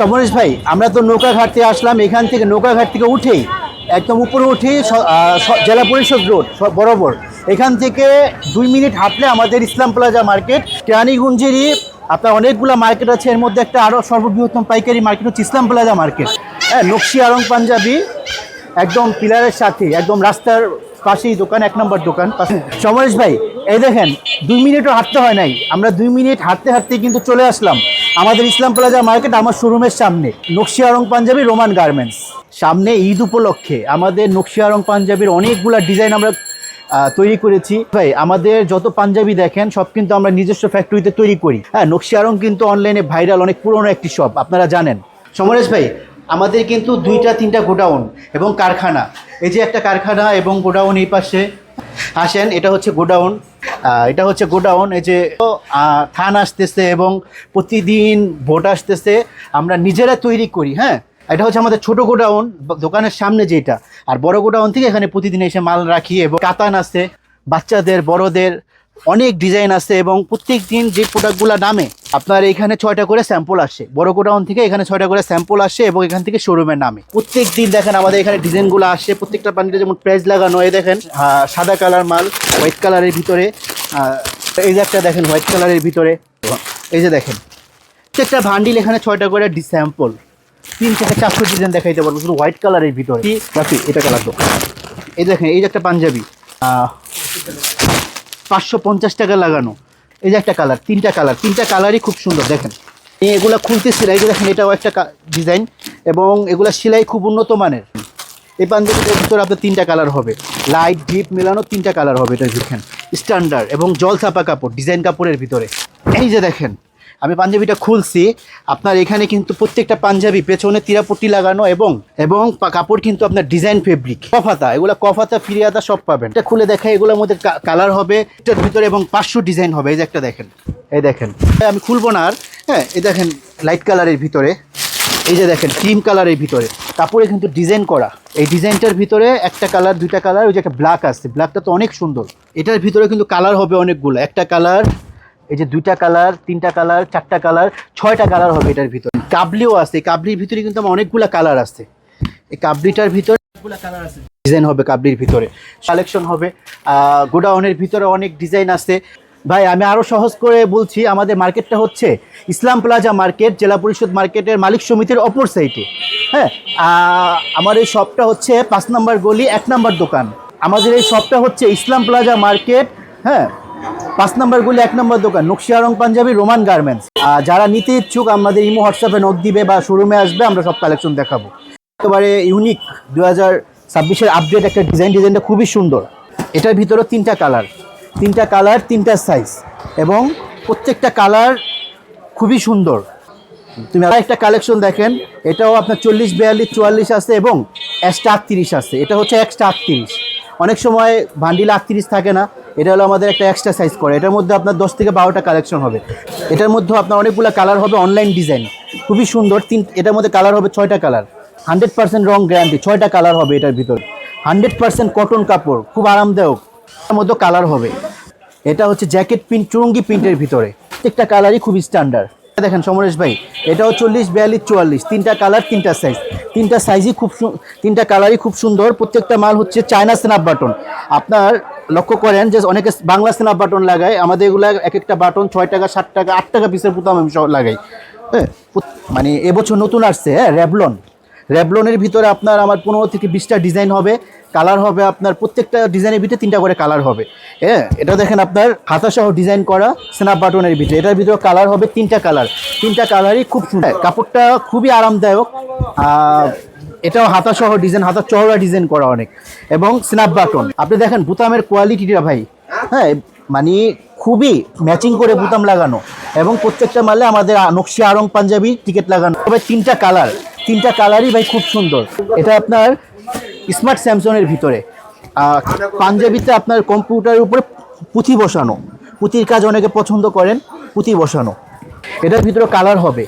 সমরেশ ভাই, আমরা তো নৌকাঘাট থেকে আসলাম, এখান থেকে নৌকাঘাট থেকে উঠেই একদম উপরে উঠি জেলা পরিষদ রোড বরাবর। এখান থেকে দুই মিনিট হাঁটলে আমাদের ইসলাম প্লাজা মার্কেট, কেরানীগঞ্জেরই আপনার অনেকগুলো মার্কেট আছে, এর মধ্যে একটা আরও সর্ববৃহত্তম পাইকারি মার্কেট হচ্ছে ইসলাম প্লাজা মার্কেট। হ্যাঁ নকশি আরং পাঞ্জাবি, একদম পিলারের সাথে, একদম রাস্তার পাশেই দোকান, এক নম্বর দোকান সমরেশ ভাই এই দেখেন, দুই মিনিটও হাঁটতে হয় নাই। আমরা দুই মিনিট হাঁটতে হাঁটতে কিন্তু চলে আসলাম। আমাদের ইসলাম প্লাজা মার্কেট আমার শোরুমের সামনে, নকশি আরং পাঞ্জাবি রোমান গার্মেন্টস। সামনে ঈদ উপলক্ষে আমাদের নকশি আরং পাঞ্জাবির অনেকগুলা ডিজাইন আমরা তৈরি করেছি। ভাই, আমাদের যত পাঞ্জাবি দেখেন, সব কিন্তু আমরা নিজস্ব ফ্যাক্টরিতে তৈরি করি। হ্যাঁ নকশি আরং কিন্তু অনলাইনে ভাইরাল অনেক পুরনো একটি শপ আপনারা জানেন। সমরেশ ভাই আমাদের কিন্তু দুইটা, তিনটা গোডাউন এবং কারখানা। এই যে একটা কারখানা এবং গোডাউন এই পাশে। আসেন, এটা হচ্ছে গোডাউন। এটা হচ্ছে গোডাউন। এই যে থান আসতেছে এবং প্রতিদিন ভোট আসতেছে। আমরা নিজেরা তৈরি করি হ্যাঁ? এটা হচ্ছে আমাদের ছোট গোডাউন, দোকানের সামনে যেটা। আর বড় গোডাউন থেকে এখানে প্রতিদিন এসে মাল রাখি এবং কাতান আছে। বাচ্চাদের, বড়দের অনেক ডিজাইন আছে এবং প্রত্যেক দিন যে প্রোডাক্টগুলো নামে, আপনার এখানে ছয়টা করে স্যাম্পল আসে। বড় গোডাউন থেকে এখানে ছয়টা করে স্যাম্পল আসে এবং এখান থেকে শোরুমের নামে। প্রত্যেক দিন দেখেন আমাদের এখানে ডিজাইনগুলো আসে, প্রত্যেকটা পানিতে যেমন প্রাইস লাগানো, এই দেখেন সাদা কালার মাল হোয়াইট কালারের ভিতরে এই যে একটা দেখেন হোয়াইট কালারের ভিতরে, এই যে দেখেন, প্রত্যেকটা ভান্ডিল এখানে ছয়টা করে স্যাম্পল তিন থেকে চারশো ডিজাইন দেখাইতে পারব, শুধু হোয়াইট কালারের ভিতরে। এটা কালার তো। এই দেখেন, এই যে একটা পাঞ্জাবি। পাঁচশো পঞ্চাশ টাকা লাগানো। এই যে একটা কালার তিনটা কালার তিনটা কালারই খুব সুন্দর, দেখেন। এগুলো খুলতে এই যে দেখেন, এটাও একটা ডিজাইন এবং এগুলা সেলাই খুব উন্নত মানের। এই পাঞ্জাবিটার ভিতরে আপনার তিনটা কালার হবে। লাইট ডিপ মেলানো তিনটা কালার হবে এটা দেখেন স্ট্যান্ডার্ড এবং জল ছাপা কাপড় ডিজাইন কাপড়ের ভিতরে। এই যে দেখেন আমি পাঞ্জাবিটা খুলছি। আপনার এখানে কিন্তু প্রত্যেকটা পাঞ্জাবি, পেছনে তিরাপট্টি লাগানো এবং এবং কাপড় কিন্তু আপনার ডিজাইন ফেব্রিক। কফাতা, এগুলো কফাতা ফিরিয়াতা সব পাবেন। এটা খুলে দেখা এগুলোর মধ্যে কালার হবে, এটার ভিতরে এবং পাঁচশো ডিজাইন হবে। এই যে একটা দেখেন, এই দেখেন। আমি খুলবো না আর হ্যাঁ এই দেখেন লাইট কালারের ভিতরে। এই যে দেখেন, ক্রিম কালারের ভিতরে। কাপড়ে কিন্তু ডিজাইন করা। এই ডিজাইনটার ভিতরে একটা কালার, দুইটা কালার, ওই যে একটা ব্ল্যাক আসছে ব্ল্যাকটা তো অনেক সুন্দর। এটার ভিতরে কিন্তু কালার হবে অনেকগুলো। একটা কালার এই যে দুইটা কালার তিনটা কালার চারটা কালার ছয়টা কালার হবে এটার ভিতরে। কাবলিও আছে কাবলির ভিতরে কিন্তু আমার অনেকগুলো কালার আছে। এই কাবলিটার ভিতরে অনেকগুলো কালার আছে। ডিজাইন হবে কাবলির ভিতরে। কালেকশন হবে। গোডাউনের ভিতরে অনেক ডিজাইন আছে। ভাই, আমি আরও সহজ করে বলছি, আমাদের মার্কেটটা হচ্ছে ইসলাম প্লাজা মার্কেট, জেলা পরিষদ মার্কেটের মালিক সমিতির অপর সাইডে হ্যাঁ আমার এই শপটা হচ্ছে পাঁচ নম্বর গলি, এক নম্বর দোকান। আমাদের এই শপটা হচ্ছে ইসলাম প্লাজা মার্কেট হ্যাঁ পাঁচ নম্বর গুলি, এক নম্বর দোকান নকশিয়া নকশিয়ারং পাঞ্জাবি, রোমান গার্মেন্টস। যারা নিতে ইচ্ছুক, আমাদের ইমো হোয়াটসঅ্যাপে নোট দিবে বা শোরুমে আসবে, আমরা সব কালেকশন দেখাবো। একেবারে ইউনিক দু হাজার ছাব্বিশের আপডেট একটা ডিজাইন ডিজাইনটা খুবই সুন্দর। এটার ভিতরে তিনটা কালার তিনটা কালার তিনটা সাইজ এবং প্রত্যেকটা কালার খুবই সুন্দর। তুমি আর একটা কালেকশন দেখেন, এটাও আপনার চল্লিশ, বিয়াল্লিশ, চুয়াল্লিশ আছে এবং এক্সট্রা আটত্রিশ আছে। এটা হচ্ছে এক্সট্রা আটত্রিশ। অনেক সময় ভান্ডিল আটত্রিশ থাকে না এটা হলো আমাদের একটা এক্সট্রা সাইজ করে। এটার মধ্যে আপনার দশ থেকে বারোটা কালেকশন হবে। এটার মধ্যে আপনার অনেকগুলো কালার হবে অনলাইন ডিজাইন খুবই সুন্দর, তিন এটার মধ্যে কালার হবে ছয়টা কালার হান্ড্রেড পার্সেন্ট রং গ্যারান্টি ছয়টা কালার হবে এটার ভিতর। হান্ড্রেড পার্সেন্ট কটন কাপড়, খুব আরামদায়ক। এটার মধ্যে কালার হবে। এটা হচ্ছে জ্যাকেট প্রিন্ট চুরঙ্গি প্রিন্টের ভিতরে। প্রত্যেকটা কালারই খুব স্ট্যান্ডার্ড দেখেন সমরেশ ভাই, এটাও চল্লিশ, বিয়াল্লিশ, চুয়াল্লিশ। তিনটা কালার তিনটা সাইজ তিনটা সাইজই খুব তিনটা কালারই খুব সুন্দর। প্রত্যেকটা মাল হচ্ছে চায়না স্ন্যাপ বাটন আপনার লক্ষ্য করেন যে অনেকে বাংলা স্ন্যাপ বাটন লাগায়, আমাদের এগুলো এক একটা বাটন ছয় টাকা, সাত টাকা, আট টাকা পিসের পুতো আমি সব লাগাই। হ্যাঁ মানে এবছর নতুন আসছে হ্যাঁ র্যাবলন র্যাবলনের ভিতরে আপনার আমার পনেরো থেকে বিশটা ডিজাইন হবে কালার হবে আপনার প্রত্যেকটা ডিজাইনের ভিতরে তিনটা করে কালার হবে। হ্যাঁ এটা দেখেন আপনার হাতাসহ ডিজাইন করা স্ন্যাপ বাটনের ভিতরে। এটার ভিতরে কালার হবে তিনটা কালার তিনটা কালারই খুব সুন্দর। কাপড়টা খুবই আরামদায়ক। এটাও হাতাসহ ডিজাইন হাতা চওড়া ডিজাইন করা অনেক। এবং স্ন্যাপ বাটন আপনি দেখেন, বুতামের কোয়ালিটিটা ভাই হ্যাঁ মানে খুবই ম্যাচিং করে বুতাম লাগানো। এবং প্রত্যেকটা মালে আমাদের নকশি আরং পাঞ্জাবি টিকিট লাগানো। তবে তিনটা কালার তিনটা কালারই ভাই খুব সুন্দর। এটা আপনার স্মার্ট স্যামসংয়ের ভিতরে। পাঞ্জাবিতে আপনার কম্পিউটারের উপরে পুঁথি বসানো। পুঁথির কাজ অনেকে পছন্দ করেন, পুঁথি বসানো। এটার ভিতরে কালার হবে।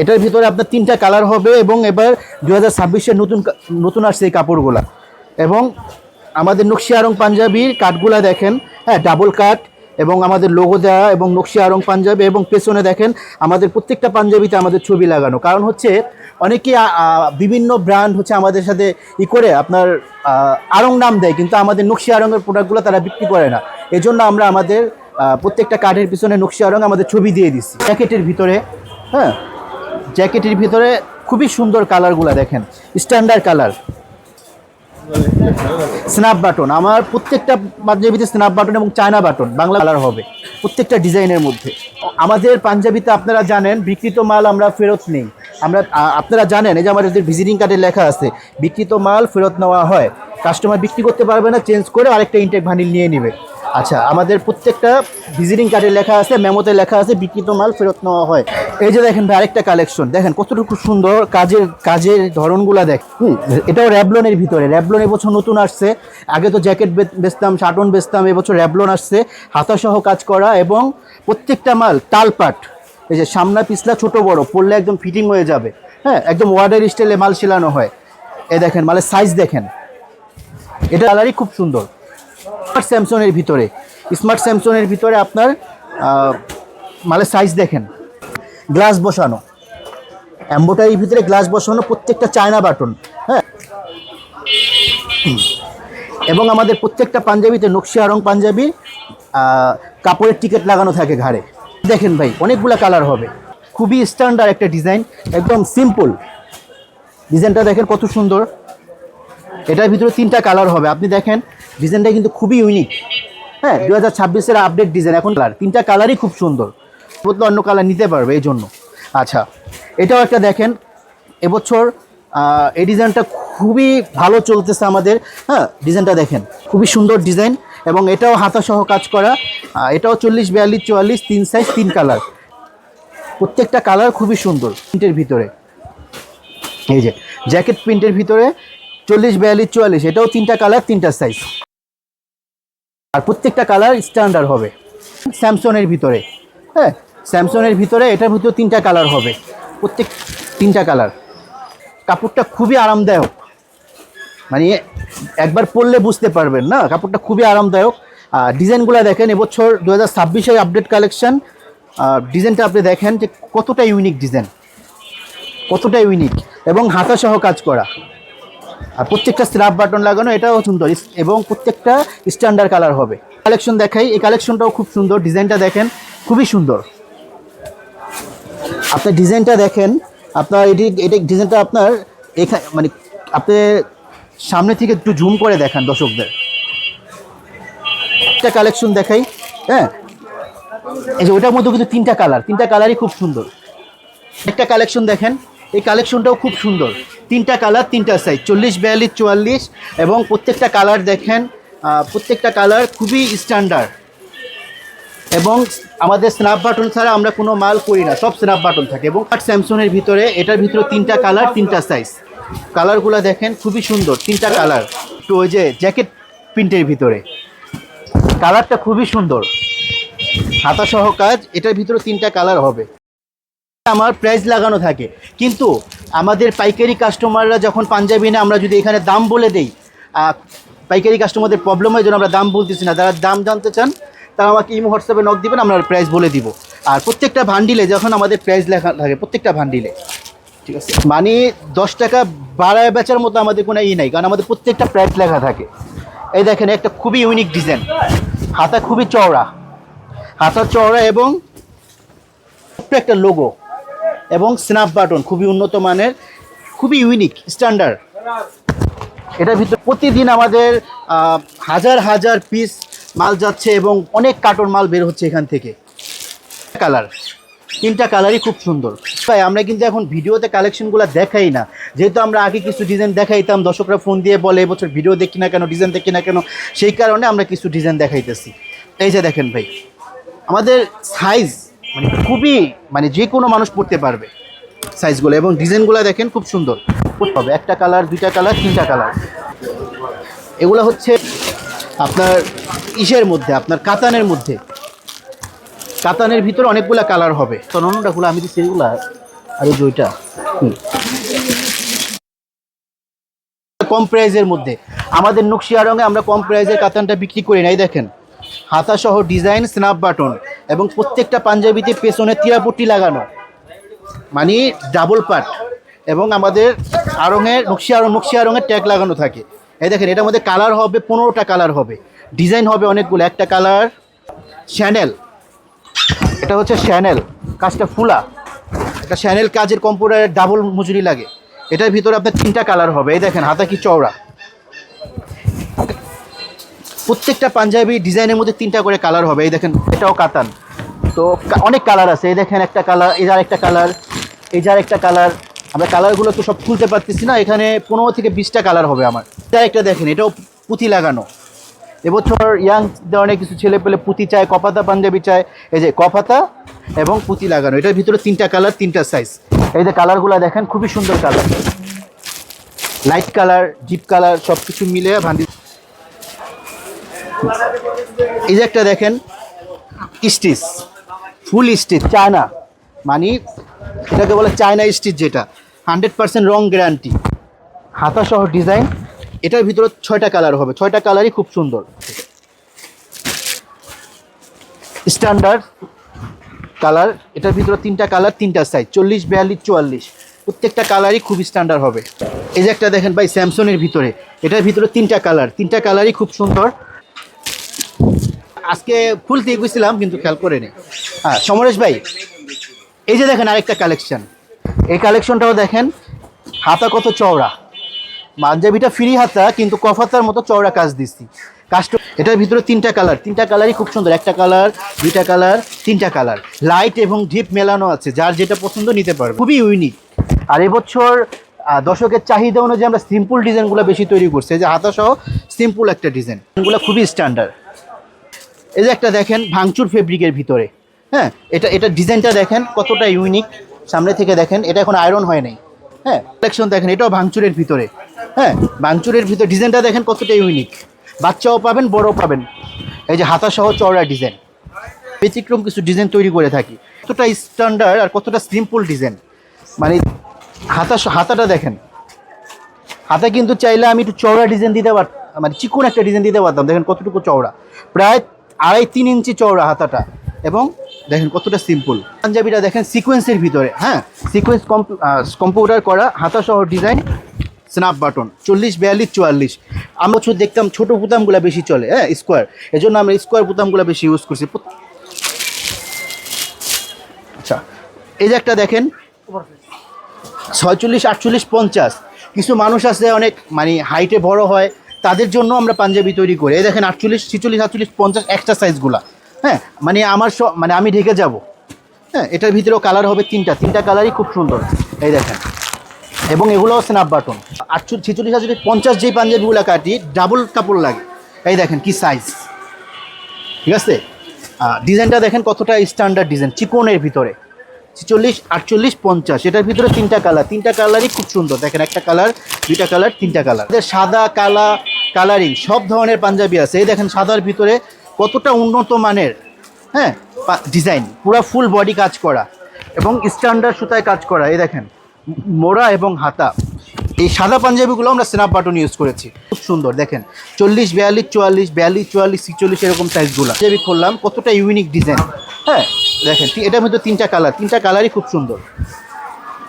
এটার ভিতরে আপনার তিনটা কালার হবে এবং এবার দু হাজার ছাব্বিশের নতুন নতুন আসছে এই কাপড়গুলা। এবং আমাদের নকশি আরং পাঞ্জাবির কাঠগুলা দেখেন হ্যাঁ ডাবল কাট এবং আমাদের লোগো দেওয়া এবং নকশি আরং পাঞ্জাবি এবং পেছনে দেখেন, আমাদের প্রত্যেকটা পাঞ্জাবিতে আমাদের ছবি লাগানো। কারণ হচ্ছে অনেকে বিভিন্ন ব্র্যান্ড হচ্ছে আমাদের সাথে ই করে আপনার আরং নাম দেয়, কিন্তু আমাদের নকশি আরঙের প্রোডাক্টগুলো তারা বিক্রি করে না। এজন্য আমরা আমাদের প্রত্যেকটা কার্ডের পিছনে নকশি আরং আমাদের ছবি দিয়ে দিচ্ছি। প্যাকেটের ভিতরে হ্যাঁ জ্যাকেটের ভিতরে খুবই সুন্দর কালারগুলো দেখেন। Standard colour. Snap button. আমার প্রত্যেকটা পাঞ্জাবিতে স্ন্যাপ বাটন এবং চায়না বাটন বাংলা কালার হবে প্রত্যেকটা ডিজাইনের মধ্যে। আমাদের পাঞ্জাবিতে আপনারা জানেন বিকৃত মাল আমরা ফেরত নেই। আমরা আপনারা জানেন, এই যে আমাদের ভিজিটিং কার্ডে লেখা আছে বিকৃত মাল ফেরত নেওয়া হয়। কাস্টমার বিক্রি করতে পারবে না, চেঞ্জ করে আরেকটা ইনটেক ভানিল নিয়ে নেবে। আচ্ছা আমাদের প্রত্যেকটা ভিজিটিং কার্ডে লেখা আছে মেমোতে লেখা আছে বিকৃত মাল ফেরত নেওয়া হয়। এই যে দেখেন ভাই, আরেকটা কালেকশন দেখেন, কতটুকু সুন্দর কাজের কাজের ধরনগুলা দেখ। এটাও র্যাবলনের ভিতরে। র্যাবলন এবছর নতুন আসছে। আগে তো জ্যাকেট বেচতাম শার্টন বেচতাম, এবছর র্যাবলন আসছে। হাতাসহ কাজ করা এবং প্রত্যেকটা মাল তালপাট। এই যে সামনা পিছলা ছোট বড় পড়লে একদম ফিটিং হয়ে যাবে। হ্যাঁ একদম ওয়ার্ডের স্টাইলে মাল সেলানো হয়। এ দেখেন, মালের সাইজ দেখেন। এটা কালারই খুব সুন্দর। স্মার্ট স্যামসংয়ের ভিতরে। স্মার্ট স্যামসংয়ের ভিতরে আপনার মালের সাইজ দেখেন। গ্লাস বসানো। অ্যাম্বোটারির ভিতরে গ্লাস বসানো প্রত্যেকটা চায়না বাটন হ্যাঁ? এবং আমাদের প্রত্যেকটা পাঞ্জাবিতে নকশিয়া আরং পাঞ্জাবির কাপড়ের টিকিট লাগানো থাকে ঘাড়ে। দেখেন ভাই, অনেকগুলা কালার হবে। খুবই স্ট্যান্ডার্ড একটা ডিজাইন একদম সিম্পল ডিজাইনটা দেখেন কত সুন্দর। এটার ভিতরে তিনটা কালার হবে। আপনি দেখেন ডিজাইনটা কিন্তু খুবই ইউনিক হ্যাঁ দু হাজার ছাব্বিশের আপডেট ডিজাইন এখন কালার তিনটা কালারই খুব সুন্দর। বলতে অন্য কালার নিতে পারবে এই জন্য। আচ্ছা এটাও একটা দেখেন, এবছর এই ডিজাইনটা খুবই ভালো চলতেছে আমাদের। হ্যাঁ ডিজাইনটা দেখেন, খুবই সুন্দর ডিজাইন এবং এটাও হাতাসহ কাজ করা। এটাও চল্লিশ, বিয়াল্লিশ, চুয়াল্লিশ, তিন সাইজ তিন কালার প্রত্যেকটা কালার খুবই সুন্দর। প্রিন্টের ভিতরে। এই যে জ্যাকেট প্রিন্টের ভিতরে চল্লিশ, বিয়াল্লিশ, চুয়াল্লিশ, এটাও তিনটা কালার তিনটা সাইজ আর প্রত্যেকটা কালার স্ট্যান্ডার্ড হবে। স্যামসংয়ের ভিতরে। হ্যাঁ স্যামসংয়ের ভিতরে এটার ভিতরে তিনটা কালার হবে। প্রত্যেক তিনটা কালার কাপড়টা খুবই আরামদায়ক। মানে একবার পরলে বুঝতে পারবেন না, কাপড়টা খুবই আরামদায়ক। আর ডিজাইনগুলো দেখেন, এবছর দু হাজার ছাব্বিশের আপডেট কালেকশন ডিজাইনটা আপনি দেখেন যে কতটা ইউনিক ডিজাইন। কতটা ইউনিক এবং হাতা সহ কাজ করা। আর প্রত্যেকটা স্ল্যাব বাটন লাগানো এটাও সুন্দর। এবং প্রত্যেকটা স্ট্যান্ডার্ড কালার হবে। কালেকশন দেখাই। এই কালেকশনটাও খুব সুন্দর। ডিজাইনটা দেখেন, খুবই সুন্দর। আপনার ডিজাইনটা দেখেন, আপনার এটি এটি ডিজাইনটা আপনার এখানে মানে আপনি সামনে থেকে একটু জুম করে দেখান দর্শকদের। একটা কালেকশন দেখাই হ্যাঁ? এই যে ওটার মধ্যে কিন্তু তিনটা কালার তিনটা কালারই খুব সুন্দর। একটা কালেকশন দেখেন। এই কালেকশনটাও খুব সুন্দর। তিনটা কালার, তিনটা সাইজ চল্লিশ, বিয়াল্লিশ, চুয়াল্লিশ এবং প্রত্যেকটা কালার দেখেন প্রত্যেকটা কালার খুবই স্ট্যান্ডার্ড এবং আমাদের স্ন্যাপ বাটন ছাড়া আমরা কোনো মাল করি না, সব স্ন্যাপ বাটন থাকে এবং আর স্যামসংয়ের ভিতরে এটার ভিতরে তিনটা কালার, তিনটা সাইজ কালারগুলো দেখেন, খুবই সুন্দর, তিনটা কালার। তো ওই যে জ্যাকেট প্রিন্টের ভিতরে। কালারটা খুবই সুন্দর। হাতা সহ কাজ, এটার ভিতরে তিনটা কালার হবে। আমার প্রাইস লাগানো থাকে। কিন্তু আমাদের পাইকারি কাস্টমাররা যখন পাঞ্জাবি না আমরা যদি এখানে দাম বলে দেই পাইকারি কাস্টমারদের প্রবলেম হয় যেন আমরা দাম বলতেছি না। যারা দাম জানতে চান, তারা আমাকে ইমো, হোয়াটসঅ্যাপে নক দিবেন, আমরা প্রাইস বলে দিব। আর প্রত্যেকটা ভান্ডিলে যখন আমাদের প্রাইস লেখা থাকে, প্রত্যেকটা ভান্ডিলে, ঠিক আছে? মানে দশ টাকা বাড়ায় বেচার মতো আমাদের কোনো ই নাই, কারণ আমাদের প্রত্যেকটা প্রাইস লেখা থাকে। এই দেখেন, একটা খুবই ইউনিক ডিজাইন হাতা খুবই চওড়া। হাতা চওড়া এবং একটা লোগো এবং স্ন্যাপ বাটন খুবই উন্নত মানের, খুবই ইউনিক স্ট্যান্ডার্ড এটার ভিতরে প্রতিদিন আমাদের হাজার হাজার পিস মাল যাচ্ছে এবং অনেক কার্টন মাল বের হচ্ছে এখান থেকে। কালার, তিনটা কালারই খুব সুন্দর। ভাই আমরা কিন্তু এখন ভিডিওতে কালেকশনগুলো দেখাই না। যেহেতু আমরা আগে কিছু ডিজাইন দেখাইতাম, দর্শকরা ফোন দিয়ে বলে এবছর ভিডিও দেখি না কেন ডিজাইন দেখি না কেন? সেই কারণে আমরা কিছু ডিজাইন দেখাইতেছি। এই যে দেখেন ভাই, আমাদের সাইজ মানে খুবই মানে যে কোনো মানুষ পড়তে পারবে সাইজগুলো এবং ডিজাইনগুলো দেখেন খুব সুন্দর। হবে। একটা কালার দুইটা কালার তিনটা কালার এগুলো হচ্ছে আপনার ইসের মধ্যে, আপনার কাতানের মধ্যে। কাতানের ভিতরে অনেকগুলা কালার হবে। তো অন্যটাগুলো আমি দিচ্ছি এগুলা। আর এই যে কম প্রাইজের মধ্যে। আমাদের নকশিয়া রঙে আমরা কম প্রাইজের কাতানটা বিক্রি করি নাই, দেখেন। হাতা সহ ডিজাইন স্ন্যাপ বাটন এবং প্রত্যেকটা পাঞ্জাবিতে পেছনে তীরাপট্টি লাগানো। মানে ডাবল পাট এবং আমাদের আরঙের নকশি আরং নকশি আরঙের ট্যাগ লাগানো থাকে। এই দেখেন, এটার মধ্যে কালার হবে, পনেরোটা কালার হবে। ডিজাইন হবে অনেকগুলো। একটা কালার শ্যানেল এটা হচ্ছে শ্যানেল কাজটা ফুলা। এটা শ্যানেল কাজের কম্পিউটারের ডাবল মজুরি লাগে। এটার ভিতরে আপনার তিনটা কালার হবে। এই দেখেন, হাতা কি চওড়া। প্রত্যেকটা পাঞ্জাবি ডিজাইনের মধ্যে তিনটা করে কালার হবে। এই দেখেন, এটাও কাতান। তো অনেক কালার আছে। এই দেখেন একটা কালার, এই যার একটা কালার, এই যার একটা কালার। আমরা কালারগুলো তো সব খুলতে পারতেছি না, এখানে পনেরো থেকে বিশটা কালার হবে আমার। এটা একটা দেখেন, এটাও পুঁতি লাগানো। এবছর ইয়াং ধরনের কিছু ছেলে পেলে পুঁতি চায়, কপাতা পাঞ্জাবি চায়। এই যে কপাতা এবং পুঁতি লাগানো। এটার ভিতরে তিনটা কালার, তিনটা সাইজ এই যে কালারগুলো দেখেন, খুবই সুন্দর colour. Light colour zip colour সব কিছু মিলে ভান্ডি এই যে একটা দেখেন, স্টিচ, ফুল স্টিচ, চায়না মানে এটাকে বলে চায়না স্টিচ যেটা, হান্ড্রেড পার্সেন্ট রং গ্যারান্টি। হাতা সহ ডিজাইন, এটার ভিতরে ছয়টা কালার হবে, ছয়টা কালারই খুব সুন্দর। স্ট্যান্ডার্ড কালার, এটার ভিতরে তিনটা কালার, তিনটা সাইজ চল্লিশ, বিয়াল্লিশ, চুয়াল্লিশ, প্রত্যেকটা কালারই খুব স্ট্যান্ডার্ড হবে। এই যে একটা দেখেন ভাই, স্যামসংয়ের ভিতরে, এটার ভিতরে তিনটা কালার, তিনটা কালারই খুব সুন্দর। আজকে খুলতে গেছিলাম, কিন্তু খেয়াল করে নেই হ্যাঁ সমরেশ ভাই, এই যে দেখেন আরেকটা কালেকশন এই কালেকশনটাও দেখেন, হাতা কত চওড়া। পাঞ্জাবিটা ফ্রি হাতা, কিন্তু কফাতার মতো চওড়া কাজ দিচ্ছি। কাজটা এটার ভিতরে তিনটা কালার তিনটা কালারই খুব সুন্দর। একটা কালার দুইটা কালার তিনটা কালার লাইট এবং ডিপ মেলানো আছে, যার যেটা পছন্দ নিতে পারবে। খুবই ইউনিক আর এবছর দর্শকের চাহিদা অনুযায়ী আমরা সিম্পল ডিজাইনগুলো বেশি তৈরি করছি। যে হাতাসহ সিম্পল একটা ডিজাইন এগুলো খুবই স্ট্যান্ডার্ড এই যে একটা দেখেন ভাঙচুর ফেব্রিকের ভিতরে হ্যাঁ? এটা এটা ডিজাইনটা দেখেন কতটা ইউনিক সামনে থেকে দেখেন, এটা এখন আয়রন হয় নাই হ্যাঁ? কালেকশন দেখেন, এটাও ভাঙচুরের ভিতরে হ্যাঁ? ভাঙচুরের ভিতরে ডিজাইনটা দেখেন কতটা ইউনিক বাচ্চাও পাবেন, বড়ও পাবেন। এই যে হাতা সহ চওড়া ডিজাইন ব্যতিক্রম কিছু ডিজাইন তৈরি করে থাকি। কতটা স্ট্যান্ডার্ড আর কতটা সিম্পল ডিজাইন মানে হাতা হাতাটা দেখেন। হাতে কিন্তু চাইলে আমি একটু চওড়া ডিজাইন দিতে পারতাম মানে চিকন একটা ডিজাইন দিতে পারতাম, দেখেন কতটুকু চওড়া। প্রায় আড়াই তিন ইঞ্চি চওড়া হাতাটা। এবং দেখেন কতটা সিম্পল পাঞ্জাবিটা দেখেন সিকোয়েন্সের ভিতরে হ্যাঁ? সিকোয়েন্স কম্পিউটার করা হাতা সহ ডিজাইন স্ন্যাপ বাটন চল্লিশ, বিয়াল্লিশ, চুয়াল্লিশ। আমরা হচ্ছে দেখতাম ছোটো বুতামগুলো বেশি চলে হ্যাঁ স্কোয়ার এই জন্য আমরা স্কোয়ার বুতামগুলো বেশি ইউজ করছি। আচ্ছা এই যে একটা দেখেন, ছয়চল্লিশ, আটচল্লিশ, পঞ্চাশ। কিছু মানুষ আছে অনেক মানে হাইটে বড় হয় তাদের জন্য আমরা পাঞ্জাবি তৈরি করি। এই দেখেন, আটচল্লিশ, ছিচল্লিশ আটচল্লিশ পঞ্চাশ এক্সট্রা সাইজগুলা হ্যাঁ মানে আমার মানে আমি ঢেকে যাব। হ্যাঁ এটার ভিতরেও কালার হবে তিনটা। তিনটা কালারই খুব সুন্দর। এই দেখেন। এবং এগুলোও স্ন্যাপ বাটন আটচল্লিশ, ছিচল্লিশ আটচল্লিশ পঞ্চাশ যেই পাঞ্জাবিগুলো কাটি ডাবল কাপড় লাগে। এই দেখেন কি সাইজ ঠিক আছে? ডিজাইনটা দেখেন কতটা স্ট্যান্ডার্ড ডিজাইন চিকনের ভিতরে। ছিচল্লিশ, আটচল্লিশ, পঞ্চাশ। এটার ভিতরে তিনটা কালার তিনটা কালারই খুব সুন্দর। দেখেন, একটা কালার দুইটা কালার তিনটা কালার সাদা, কালা কালারিং সব ধরনের পাঞ্জাবি আছে। এই দেখেন, সাদার ভিতরে কতটা উন্নত মানের হ্যাঁ ডিজাইন পুরো ফুল বডি কাজ করা। এবং স্ট্যান্ডার্ড সুতায় কাজ করা। এই দেখেন, মোড়া এবং হাতা। এই সাদা পাঞ্জাবিগুলো আমরা স্ন্যাপ বাটন ইউজ করেছি। খুব সুন্দর, দেখেন। চল্লিশ, বিয়াল্লিশ, চুয়াল্লিশ বিয়াল্লিশ, চুয়াল্লিশ, ছিচল্লিশ, এরকম সাইজগুলো পাঞ্জাবি করলাম কতটা ইউনিক ডিজাইন হ্যাঁ দেখেন এটার মধ্যে তিনটা কালার তিনটা কালারই খুব সুন্দর।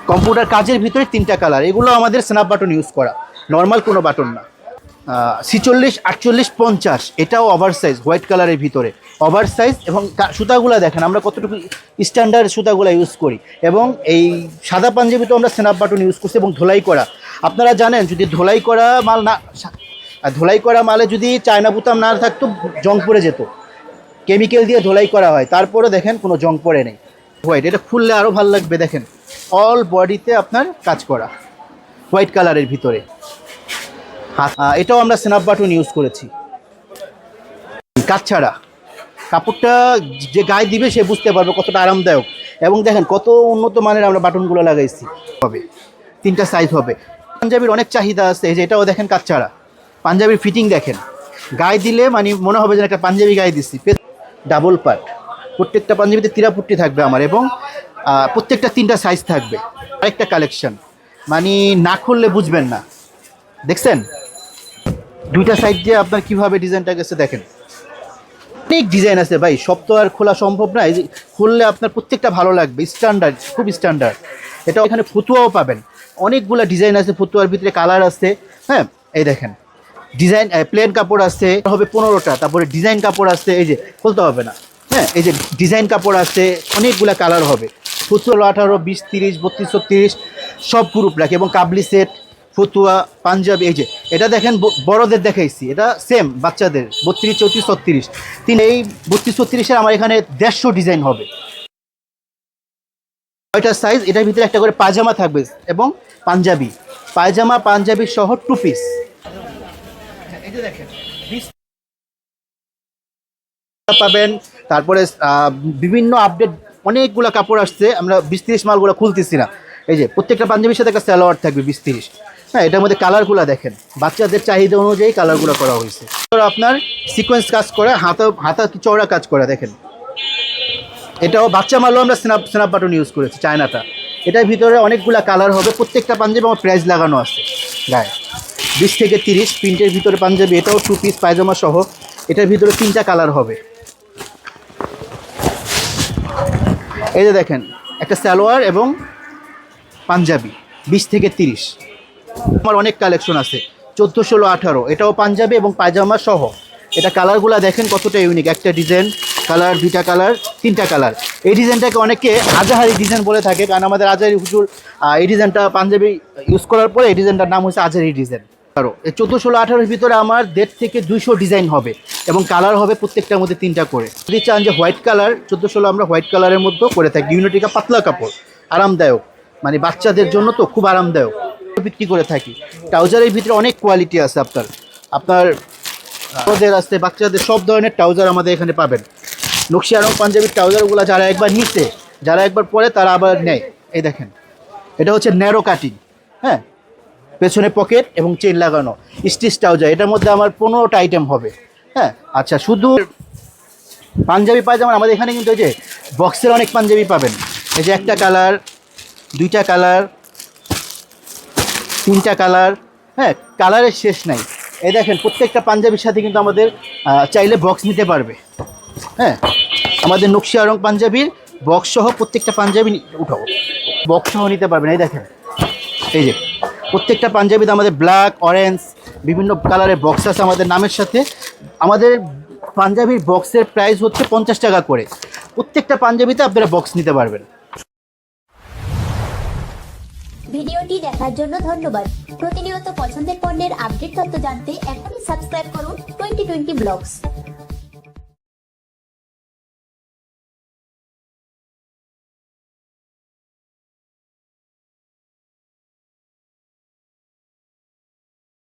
কম্পিউটার কাজের ভিতরে তিনটা কালার এগুলো আমাদের স্ন্যাপ বাটন ইউজ করা নর্মাল কোনো বাটন না। ছিচল্লিশ, আটচল্লিশ, পঞ্চাশ, এটাও ওভার সাইজ হোয়াইট কালারের ভিতরে ওভার সাইজ এবং সুতাগুলো দেখেন, আমরা কতটুকু স্ট্যান্ডার্ড সুতাগুলো ইউজ করি এবং এই সাদা পাঞ্জাবি তো আমরা স্ন্যাপ বাটন ইউজ করছি এবং ধোলাই করা। আপনারা জানেন, যদি ধোলাই করা মাল না ধোলাই করা মালে যদি চায়না বুতাম না থাকতো জং পড়ে যেত। কেমিক্যাল দিয়ে ধোলাই করা হয় তারপরে দেখেন কোনো জং পড়ে নেই। হোয়াইট এটা খুললে আরও ভালো লাগবে, দেখেন। অল বডিতে আপনার কাজ করা হোয়াইট কালারের ভিতরে। এটাও আমরা স্ন্যাপ বাটন ইউজ করেছি। কাজ ছাড়া। কাপড়টা যে গায়ে দিবে, সে বুঝতে পারবে কতটা আরামদায়ক। এবং দেখেন, কত উন্নত মানের আমরা বাটনগুলো লাগাইছি। হবে। তিনটা সাইজ হবে। পাঞ্জাবির অনেক চাহিদা আছে যে এটাও দেখেন কাজ ছাড়া। পাঞ্জাবির ফিটিং দেখেন। গায়ে দিলে মানে মনে হবে যেন একটা পাঞ্জাবি গায়ে দিচ্ছি ডাবল পার্ট। প্রত্যেকটা পাঞ্জাবিতে তিরাপুট্টি থাকবে আমার এবং প্রত্যেকটা তিনটা সাইজ থাকবে। আরেকটা কালেকশন মানে না খুললে বুঝবেন না। দেখছেন? দুইটা সাইড দিয়ে আপনার কীভাবে ডিজাইনটা গেছে দেখেন। অনেক ডিজাইন আছে ভাই, সব তো আর খোলা সম্ভব না। খুললে আপনার প্রত্যেকটা ভালো লাগবে স্ট্যান্ডার্ড খুব স্ট্যান্ডার্ড এটা এখানে ফতুয়াও পাবেন। অনেকগুলো ডিজাইন আছে, ফতুয়ার ভিতরে কালার আছে। হ্যাঁ এই দেখেন। ডিজাইন প্লেন কাপড় আছে হবে পনেরোটা, তারপরে ডিজাইন কাপড় আছে এই যে, খুলতে হবে না। হ্যাঁ এই যে ডিজাইন কাপড় আছে অনেকগুলা কালার হবে। সতেরো আঠারো, বিশ, তিরিশ, বত্রিশ, ছত্রিশ, সব গ্রুপ রাখে, এবং কাবলি সেট ফতুয়া, পাঞ্জাবি, এই যে, এটা দেখেন বড়দের দেখাইছি, এটা সেম বাচ্চাদের, বত্রিশ, চৌত্রিশ, ছত্রিশ। তিন, এই বত্রিশ, ছত্রিশের আমার এখানে দেড়শো ডিজাইন হবে। ছয়টা সাইজ এটার ভিতরে একটা করে পায়জামা থাকবে, এবং পাঞ্জাবি। পায়জামা, পাঞ্জাবি সহ টু পিস পাবেন। তারপরে বিভিন্ন আপডেট অনেকগুলো কাপড় আসছে। আমরা বিশ তিরিশ মালগুলো খুলতেছি না। এই যে, প্রত্যেকটা পাঞ্জাবির সাথে একটা স্যালোয়ার থাকবে বিশ তিরিশ। হ্যাঁ এটার মধ্যে কালারগুলো দেখেন। বাচ্চাদের চাহিদা অনুযায়ী কালারগুলো করা হয়েছে। আপনার সিকোয়েন্স কাজ করে হাতা হাতা চওড়া কাজ করে, দেখেন। এটাও বাচ্চা মালও আমরা স্ন্যাপ স্ন্যাপ বাটন ইউজ করেছি, চায়নাটা। এটার ভিতরে অনেকগুলা কালার হবে। প্রত্যেকটা পাঞ্জাবি আমার প্রাইস লাগানো আছে। গায়ে। বিশ থেকে তিরিশ প্রিন্টের ভিতরে পাঞ্জাবি, এটাও টু পিস পায়জামা সহ। এটার ভিতরে তিনটা কালার হবে। এই যে দেখেন, একটা সালোয়ার এবং পাঞ্জাবি, বিশ থেকে তিরিশ। আমার অনেক কালেকশন আছে, চোদ্দ, ষোলো, আঠারো। এটাও পাঞ্জাবি এবং পায়জামা সহ। এটা কালারগুলো দেখেন কতটা ইউনিক একটা ডিজাইন কালার দুইটা কালার তিনটা কালার এই ডিজাইনটাকে অনেকে আজাহারি ডিজাইন বলে থাকে, কারণ আমাদের আজাহারি হুজুর এই ডিজাইনটা পাঞ্জাবি ইউজ করার পরে এই ডিজাইনটার নাম হচ্ছে আজাহারি ডিজাইন আরও এই চোদ্দ, ষোলো, আঠারোর ভিতরে আমার দেড় থেকে দুইশো ডিজাইন হবে এবং কালার হবে প্রত্যেকটার মধ্যে তিনটা করে। যদি চান যে হোয়াইট কালার, চোদ্দ, ষোলো আমরা হোয়াইট কালারের মধ্যেও করে থাকি। ইউনিটিকা পাতলা কাপড়, আরামদায়ক। মানে বাচ্চাদের জন্য তো খুব আরামদায়ক। বিক্রি করে থাকি। ট্রাউজারের ভিতরে অনেক কোয়ালিটি আছে আপনার। আপনার বড়দের আছে বাচ্চাদের সব ধরনের ট্রাউজার আমাদের এখানে পাবেন। নকশি আরং পাঞ্জাবির ট্রাউজারগুলো যারা একবার নিচ্ছে যারা একবার পরে তারা আবার নেয়। এই দেখেন। এটা হচ্ছে ন্যারো কাটিং। হ্যাঁ? পেছনে পকেট এবং চেন লাগানো স্টিচ ট্রাউজার এটার মধ্যে আমার পনেরোটা আইটেম হবে। হ্যাঁ আচ্ছা শুধু পাঞ্জাবি পায়জামা আমাদের এখানে কিন্তু এই যে বক্সের অনেক পাঞ্জাবি পাবেন। এই যে একটা কালার দুইটা কালার তিনটা কালার হ্যাঁ কালারের শেষ নাই। এই দেখেন, প্রত্যেকটা পাঞ্জাবির সাথে কিন্তু আমাদের চাইলে বক্স নিতে পারবে। হ্যাঁ আমাদের নকশিয়া রং পাঞ্জাবির বক্স সহ প্রত্যেকটা পাঞ্জাবি উঠাও বক্স সহ নিতে পারবেন, এই দেখেন। এই যে প্রত্যেকটা পাঞ্জাবিতে আমাদের ব্ল্যাক অরেঞ্জ বিভিন্ন কালারের বক্স আছে আমাদের নামের সাথে। আমাদের পাঞ্জাবির বক্সের প্রাইস হচ্ছে পঞ্চাশ টাকা করে। প্রত্যেকটা পাঞ্জাবিতে আপনারা বক্স নিতে পারবেন। ভিডিওটি দেখার জন্য ধন্যবাদ। প্রতিনিয়ত পছন্দের পণ্যের আপডেট তথ্য জানতে এখনই সাবস্ক্রাইব করুন টোয়েন্টি টোয়েন্টি ব্লগস